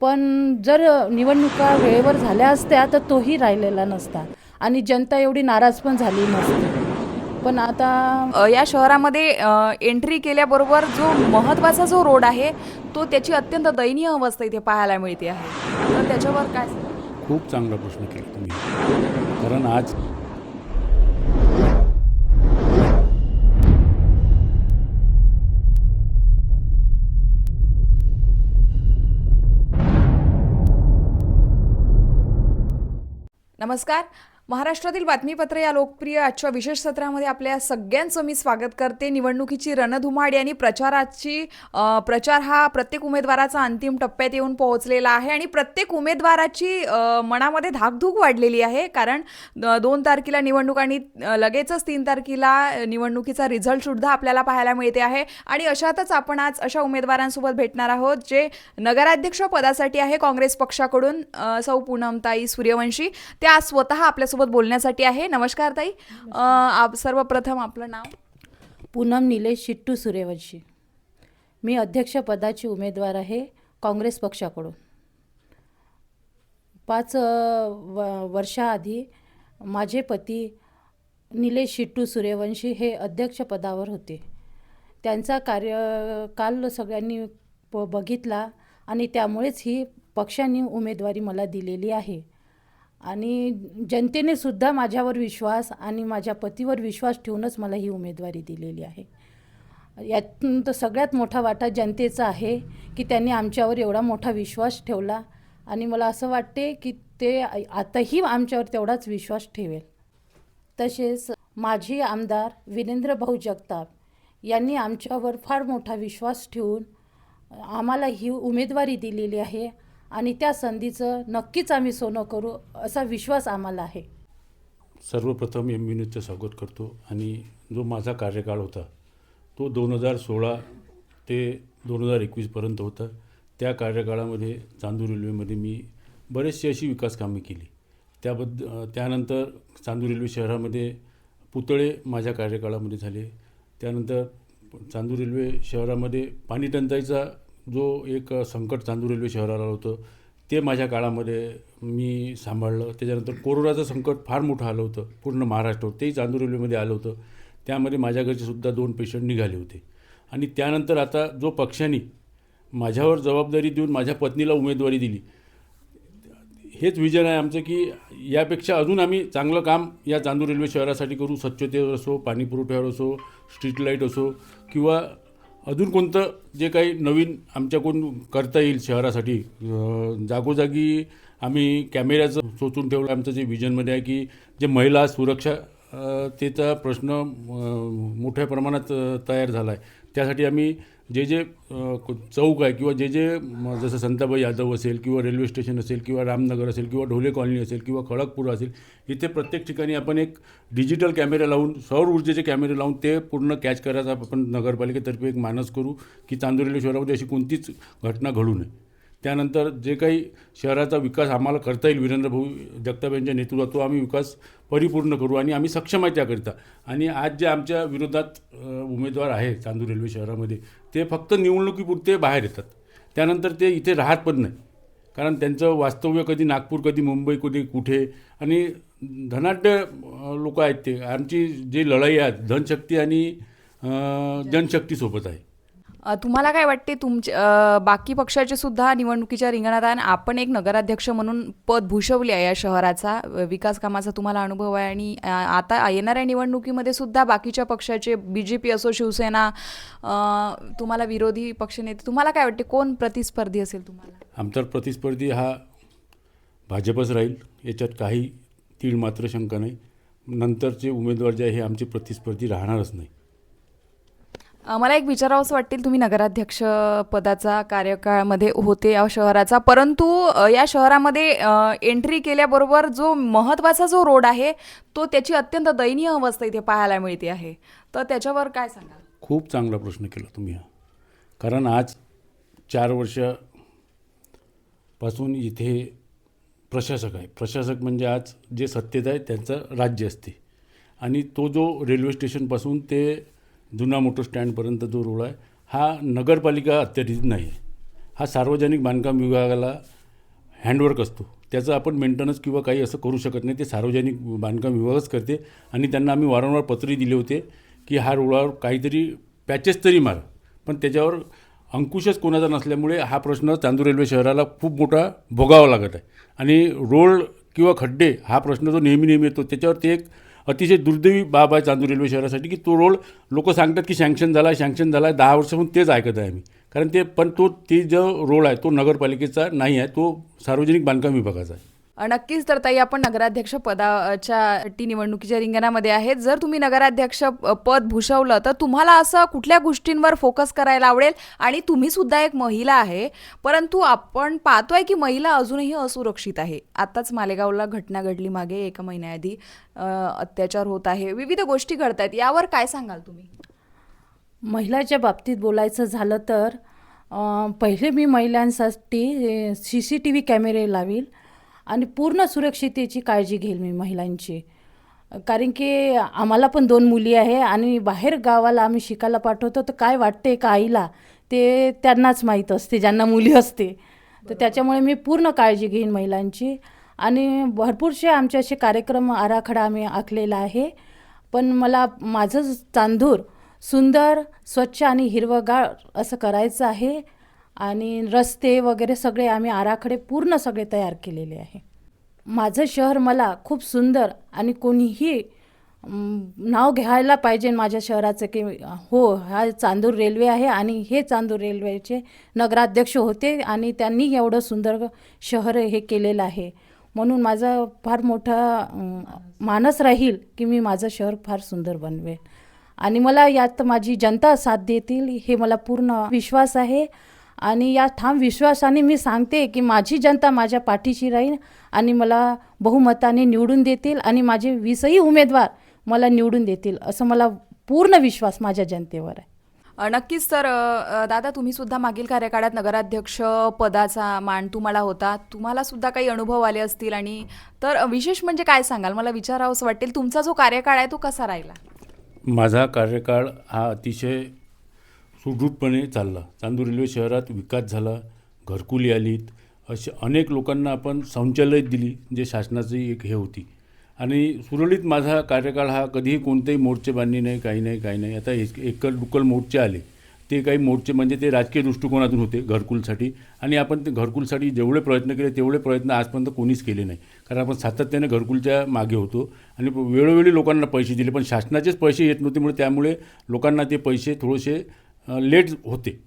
पण जर निवडणुका वेळेवर झाल्या असत्या तर तोही राहिलेला नसता. आणि जनता एवढी नाराज पण झाली नसती. पण आता या शहरामध्ये एंट्री केल्याबरोबर जो महत्त्वाचा जो रोड आहे तो त्याची अत्यंत दयनीय अवस्था इथे पाहायला मिळते आहे. तर त्याच्यावर काय? खूप चांगला प्रश्न केला तुम्ही. कारण आज नमस्कार. महाराष्ट्रातील बातमीपत्र या लोकप्रिय आजच्या विशेष सत्रामध्ये आपल्या सगळ्यांचं मी स्वागत करते. निवडणुकीची रणधुमाडी आणि प्रचाराची प्रचार हा प्रत्येक उमेदवाराचा अंतिम टप्प्यात येऊन पोहोचलेला आहे आणि प्रत्येक उमेदवाराची मनामध्ये धाकधूक वाढलेली आहे. कारण दोन तारखेला निवडणूक आणि लगेचच तीन तारखेला निवडणुकीचा रिझल्ट सुद्धा आपल्याला पाहायला मिळते आहे. आणि अशातच आपण आज अशा उमेदवारांसोबत भेटणार आहोत जे नगराध्यक्ष पदासाठी आहे काँग्रेस पक्षाकडून सौ पूनमताई सूर्यवंशी. त्या स्वतः आपल्या आपल्यासोबत बोलण्यासाठी आहे. नमस्कार ताई. आप- सर्वप्रथम आपलं नाव? पूनम निलेश शिट्टू सूर्यवंशी. मी अध्यक्षपदाची उमेदवार आहे काँग्रेस पक्षाकडून. पाच व वर्षाआधी माझे पती निलेश शिट्टू सूर्यवंशी हे अध्यक्षपदावर होते. त्यांचा कार्यकाल सगळ्यांनी प बघितला आणि त्यामुळेच ही पक्षाने उमेदवारी मला दिलेली आहे. आणि जनतेने सुद्धा माझ्यावर विश्वास आणि माझ्या पतीवर विश्वास ठेवूनच मला ही उमेदवारी दिलेली आहे. यातून तर सगळ्यात मोठा वाटा जनतेचा आहे की त्यांनी आमच्यावर एवढा मोठा विश्वास ठेवला आणि मला असं वाटते की ते आताही आमच्यावर तेवढाच विश्वास ठेवेल. तसेच माझी आमदार विरेंद्र भाऊ जगताप यांनी आमच्यावर फार मोठा विश्वास ठेवून आम्हाला ही उमेदवारी दिलेली आहे. आणि त्या संधीचं नक्कीच आम्ही सोनं करू असा विश्वास आम्हाला आहे. सर्वप्रथम एम न्यूजचं स्वागत करतो. आणि जो माझा कार्यकाळ होता तो दोन हजार सोळा ते दोन हजार एकवीसपर्यंत होता. त्या कार्यकाळामध्ये चांदूर रेल्वेमध्ये मी बरेचशी अशी विकास कामे केली. त्याबद्द त्यानंतर चांदूर रेल्वे शहरामध्ये पुतळे माझ्या कार्यकाळामध्ये झाले. त्यानंतर चांदूर रेल्वे शहरामध्ये पाणी टंचाईचा जो एक संकट चांदूर रेल्वे शहराला होतं ते माझ्या काळामध्ये मी सांभाळलं. त्याच्यानंतर कोरोनाचं संकट फार मोठं आलं होतं पूर्ण महाराष्ट्रावर तेही चांदूर रेल्वेमध्ये आलं होतं. त्यामध्ये माझ्या घरचेसुद्धा दोन पेशंट निघाले होते. आणि त्यानंतर आता जो पक्षाने माझ्यावर जबाबदारी देऊन माझ्या पत्नीला उमेदवारी दिली हेच विजन आहे आमचं की यापेक्षा अजून आम्ही चांगलं काम या चांदूर रेल्वे शहरासाठी करू. स्वच्छतेवर असो पाणी पुरवठ्यावर असो स्ट्रीट लाइट असो किंवा अजून कोणतं जे काही नवीन आमच्याकडून करता येईल शहरासाठी? जागोजागी आम्ही कॅमेऱ्याचं सोचून ठेवलं. आमचं जे विजनमध्ये आहे की जे महिला सुरक्षा तेचा प्रश्न मोठ्या प्रमाणात तयार झाला आहे त्यासाठी आम्ही जे जे चौक आहे किंवा जे जे जसं संताबाई यादव असेल किंवा रेल्वे स्टेशन असेल किंवा रामनगर असेल किंवा ढोले कॉलनी असेल किंवा खडकपूर असेल इथे प्रत्येक ठिकाणी आपण एक डिजिटल कॅमेरा लावून सौर ऊर्जेचे कॅमेरे लावून ते पूर्ण कॅच करायचा आपण नगरपालिकेतर्फे एक मानस करू की चांदूर रेल्वे शहरामध्ये अशी कोणतीच घटना घडू नये. त्यानंतर जे काही शहराचा विकास आम्हाला करता येईल वीरेंद्रभाऊ जगताप यांच्या नेतृत्वात तो आम्ही विकास परिपूर्ण करू आणि आम्ही सक्षम आहे त्याकरिता. आणि आज जे आमच्या विरोधात उमेदवार आहे चांदूर रेल्वे शहरामध्ये ते फक्त निवडणुकीपुरते बाहेर येतात. त्यानंतर ते इथे राहत पण नाही. कारण त्यांचं वास्तव्य कधी नागपूर कधी मुंबई कधी कुठे आणि धनाढ्य लोक आहेत ते. आमची जी लढाई आहे धनशक्ती आणि जनशक्तीसोबत आहे. तुम्हाला काय वाटते? तुमचे बाकी पक्षाचे सुद्धा निवडणुकीच्या रिंगणात आहे आणि आपण एक नगराध्यक्ष म्हणून पद भूषवले आहे या शहराचा. विकास कामाचा तुम्हाला अनुभव आहे आणि आता येणाऱ्या निवडणुकीमध्ये सुद्धा बाकीच्या पक्षाचे बी जे पी असो शिवसेना तुम्हाला विरोधी पक्षनेते तुम्हाला काय वाटते? कोण प्रतिस्पर्धी असेल तुम्हाला? आमचा प्रतिस्पर्धी हा भाजपच राहील. याच्यात काही तीळ मात्र शंका नाही. नंतरचे उमेदवार जे आहे आमचे प्रतिस्पर्धी राहणारच नाही. मला एक विचारावंसं वाटेल तुम्ही नगराध्यक्ष पदाचा कार्यकाळामध्ये होते या शहराचा. परंतु या शहरामध्ये एंट्री केल्याबरोबर जो महत्त्वाचा जो रोड आहे तो त्याची अत्यंत दयनीय अवस्था इथे पाहायला मिळते आहे. तर त्याच्यावर काय सांगाल? खूप चांगला प्रश्न केला तुम्ही कारण आज चार वर्षापासून इथे प्रशासक आहे. प्रशासक म्हणजे आज जे सत्तेत आहे त्यांचं राज्य असते. आणि तो जो रेल्वे स्टेशनपासून ते जुना मोटर स्टँडपर्यंत जो रोड आहे हा नगरपालिका अत्याधित नाही. आहे हा सार्वजनिक बांधकाम विभागाला हँडवर्क असतो. त्याचं आपण मेंटेनन्स किंवा काही असं करू शकत नाही. ते सार्वजनिक बांधकाम विभागच करते. आणि त्यांना आम्ही वारंवार पत्रही दिले होते की हा रोडावर काहीतरी पॅचेस तरी मार. पण त्याच्यावर अंकुशच कोणाचा नसल्यामुळे हा प्रश्न चांदूर रेल्वे शहराला खूप मोठा भोगावा लागत आहे. आणि रोड किंवा खड्डे हा प्रश्न जो नेहमी नेहमी येतो त्याच्यावर ते एक अतिशय दुर्दैवी बाब आहे चांदूर रेल्वे शहरासाठी की तो रोड लोक सांगतात की सँक्शन झाला आहे सँक्शन झाला आहे दहा वर्षापासून तेच ऐकत आहे आम्ही. कारण ते पण तो ते जो रोड आहे तो नगरपालिकेचा नाही आहे तो सार्वजनिक बांधकाम विभागाचा आहे. नक्कीच तर ताई आपण नगराध्यक्ष पदाच्या टी निवडणुकीच्या रिंगणामध्ये आहेत. जर तुम्ही नगराध्यक्ष पद भूषवलं तर तुम्हाला असं कुठल्या गोष्टींवर फोकस करायला आवडेल? आणि तुम्ही सुद्धा एक महिला आहे परंतु आपण पाहतोय की महिला अजूनही असुरक्षित आहे. आताच मालेगावला घटना घडली मागे एका महिन्याआधी. अत्याचार होत आहे. विविध गोष्टी घडत आहेत यावर काय सांगाल तुम्ही? महिलाच्या बाबतीत बोलायचं झालं तर पहिले मी महिलांसाठी सी सी टी व्ही कॅमेरे लावील. आणि पूर्ण सुरक्षितेची काळजी घेईल मी महिलांची. कारण की आम्हाला पण दोन मुली आहे आणि बाहेर गावाला आम्ही शिकायला पाठवतो तर काय वाटते का आईला? ते त्यांनाच माहीत असते ज्यांना मुली असते. तर त्याच्यामुळे मी पूर्ण काळजी घेईन महिलांची. आणि भरपूरसे आमचे असे कार्यक्रम आराखडा आम्ही आखलेला आहे. पण मला माझं चांदूर सुंदर स्वच्छ आणि हिरवंगार असं करायचं आहे. आणि रस्ते वगैरे सगळे आम्ही आराखडे पूर्ण सगळे तयार केलेले आहे. माझं शहर मला खूप सुंदर आणि कोणीही नाव घ्यायला पाहिजे माझ्या शहराचं की हो हा चांदूर रेल्वे आहे आणि हे चांदूर रेल्वेचे नगराध्यक्ष होते आणि त्यांनी एवढं सुंदर शहर हे केलेलं आहे. म्हणून माझा फार मोठा मानस राहील की मी माझं शहर फार सुंदर बनवेल. आणि मला यात माझी जनता साथ देतील हे मला पूर्ण विश्वास आहे. आणि या ठाम विश्वासाने मी सांगते की माझी जनता माझ्या पाठीशी राहील आणि मला बहुमताने निवडून देतील आणि माझे वीसही उमेदवार मला निवडून देतील असं मला पूर्ण विश्वास माझ्या जनतेवर आहे. नक्कीच तर दादा तुम्ही सुद्धा मागील कार्यकाळात नगराध्यक्ष पदाचा मान तुम्हाला होता. तुम्हाला सुद्धा काही अनुभव आले असतील आणि तर विशेष म्हणजे काय सांगाल? मला विचारावंसं वाटेल तुमचा जो कार्यकाळ आहे तो कसा राहिला? माझा कार्यकाळ हा अतिशय सुदृढपणे चालला. चांदूर रेल्वे शहरात विकास झाला घरकुली आलीत असे अनेक लोकांना आपण शौचालय दिली जे शासनाची एक हे होती. आणि सुरळीत माझा कार्यकाळ हा कधीही कोणतेही मोर्चे बांधणी नाही काही नाही काही नाही. आता एक एकल दुक्कल मोर्चे आले. ते काही मोर्चे म्हणजे ते राजकीय दृष्टिकोनातून होते घरकुलसाठी. आणि आपण ते घरकुलसाठी जेवढे प्रयत्न केले तेवढे प्रयत्न आजपर्यंत कोणीच केले नाही. कारण आपण सातत्याने घरकुलच्या मागे होतो. आणि वेळोवेळी लोकांना पैसे दिले पण शासनाचेच पैसे येत नव्हते. म्हणून त्यामुळे लोकांना ते पैसे थोडेसे लेट होते.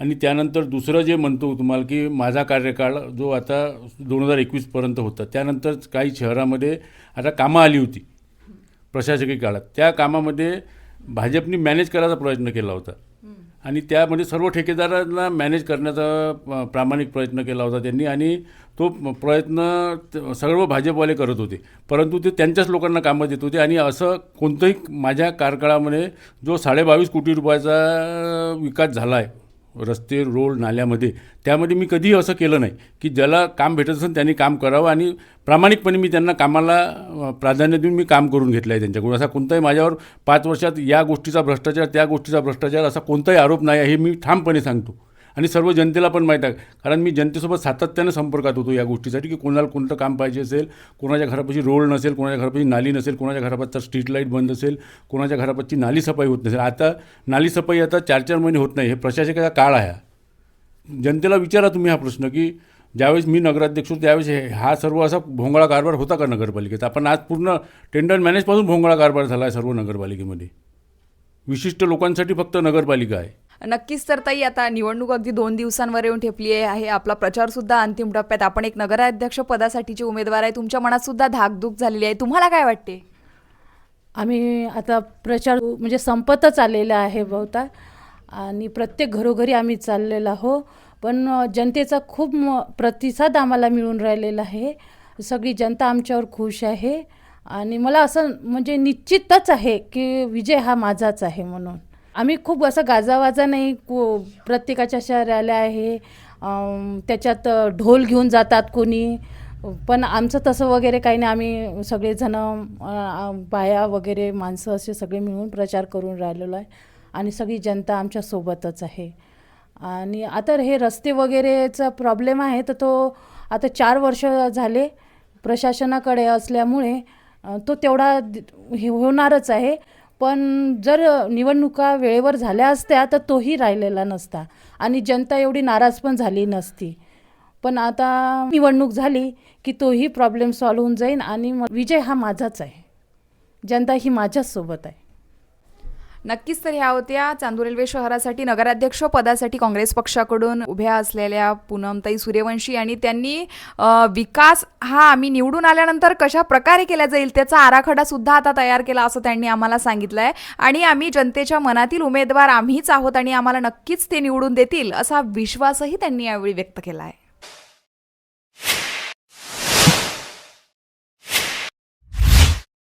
आणि त्यानंतर दुसरं जे म्हणतो तुम्हाला की माझा कार्यकाळ जो आता दोन हजार एकवीसपर्यंत होता त्यानंतर काही शहरामध्ये आता कामं आली होती प्रशासकीय काळात. त्या कामामध्ये भाजपनी मॅनेज करायचा प्रयत्न केला होता. आणि त्यामध्ये सर्व ठेकेदारांना मॅनेज करण्याचा प्रामाणिक प्रयत्न केला होता त्यांनी आणि तो प्रयत्न सर्व भाजपवाले करत होते. परंतु ते त्यांच्याच लोकांना कामं देत होते आणि असं कोणतंही माझ्या कारकाळामध्ये जो साडेबावीस कोटी रुपयाचा विकास झाला आहे रस्ते रोड नाल्यामध्ये. त्यामध्ये मी कधीही असं केलं नाही की ज्याला काम भेटत असेल त्यांनी काम करावं आणि प्रामाणिकपणे मी त्यांना कामाला प्राधान्य देऊन मी काम करून घेतलं आहे त्यांच्याकडून. असा कोणताही माझ्यावर पाच वर्षात या गोष्टीचा भ्रष्टाचार त्या गोष्टीचा भ्रष्टाचार असा कोणताही आरोप नाही आहे हे मी ठामपणे सांगतो. आणि सर्व जनतेला पण माहीत आहे. कारण मी जनतेसोबत सातत्यानं संपर्कात होतो या गोष्टीसाठी की कोणाला कोणतं काम पाहिजे असेल कोणाच्या घरापाशी रोड नसेल कोणाच्या घरापाशी नाली नसेल कोणाच्या घरापासचा स्ट्रीट लाइट बंद असेल कोणाच्या घरापासची नाली सफाई होत नसेल. आता नाली सफाई आता चार चार महिने होत नाही हे प्रशासकाचा काळ आहे. हा. जनतेला विचारा तुम्ही हा प्रश्न की ज्यावेळेस मी नगराध्यक्ष होतो त्यावेळेस हे- हा सर्व असा भोंगळा कारभार होता का नगरपालिकेचा? आपण आज पूर्ण टेंडर मॅनेजपासून भोंगळा कारभार झाला आहे सर्व नगरपालिकेमध्ये. विशिष्ट लोकांसाठी फक्त नगरपालिका आहे. नक्कीच तर ताई आता निवडणूक अगदी दोन दिवसांवर येऊन ठेपली आहे. आपला प्रचारसुद्धा अंतिम टप्प्यात. आपण एक नगराध्यक्ष पदासाठीचे उमेदवार आहे. तुमच्या मनात सुद्धा धाकधूक झालेली आहे. तुम्हाला काय वाटते? आम्ही आता प्रचार म्हणजे संपतच आलेला आहे बहुता. आणि प्रत्येक घरोघरी आम्ही चाललेलो आहो. पण जनतेचा खूप प्रतिसाद आम्हाला मिळून राहिलेला आहे. सगळी जनता आमच्यावर खुश आहे. आणि मला असं म्हणजे निश्चितच आहे की विजय हा माझाच आहे म्हणून. आम्ही खूप असं गाजावाजा नाही को प्रत्येकाच्या अशा रॅल्या आहे त्याच्यात ढोल घेऊन जातात कोणी. पण आमचं तसं वगैरे काही नाही. आम्ही सगळेजण बाया वगैरे माणसं असे सगळे मिळून प्रचार करून राहिलेलो आहे. आणि सगळी जनता आमच्या सोबतच आहे. आणि आता हे रस्ते वगैरेचा प्रॉब्लेम आहे तर तो आता चार वर्ष झाले प्रशासनाकडे असल्यामुळे तो तेवढा हे होणारच आहे. पण जर निवडणुका वेळेवर झाल्या असत्या तर तोही राहिलेला नसता. आणि जनता एवढी नाराज पण झाली नसती. पण आता निवडणूक झाली की तोही प्रॉब्लेम सॉल्व्ह होऊन जाईल आणि विजय हा माझाच आहे. जनता ही माझ्याच सोबत आहे. नक्कीच तर ह्या होत्या. चांदूर रेल्वे शहरासाठी नगराध्यक्ष पदासाठी काँग्रेस पक्षाकडून उभ्या असलेल्या पूनमताई सूर्यवंशी आणि त्यांनी विकास हा आम्ही निवडून आल्यानंतर कशा प्रकारे केला जाईल त्याचा आराखडा सुद्धा आता तयार केला असं त्यांनी आम्हाला सांगितलं आहे आणि आम्ही जनतेच्या मनातील उमेदवार आम्हीच आहोत आणि आम्हाला नक्कीच ते निवडून देतील असा विश्वासही त्यांनी यावेळी व्यक्त केला आहे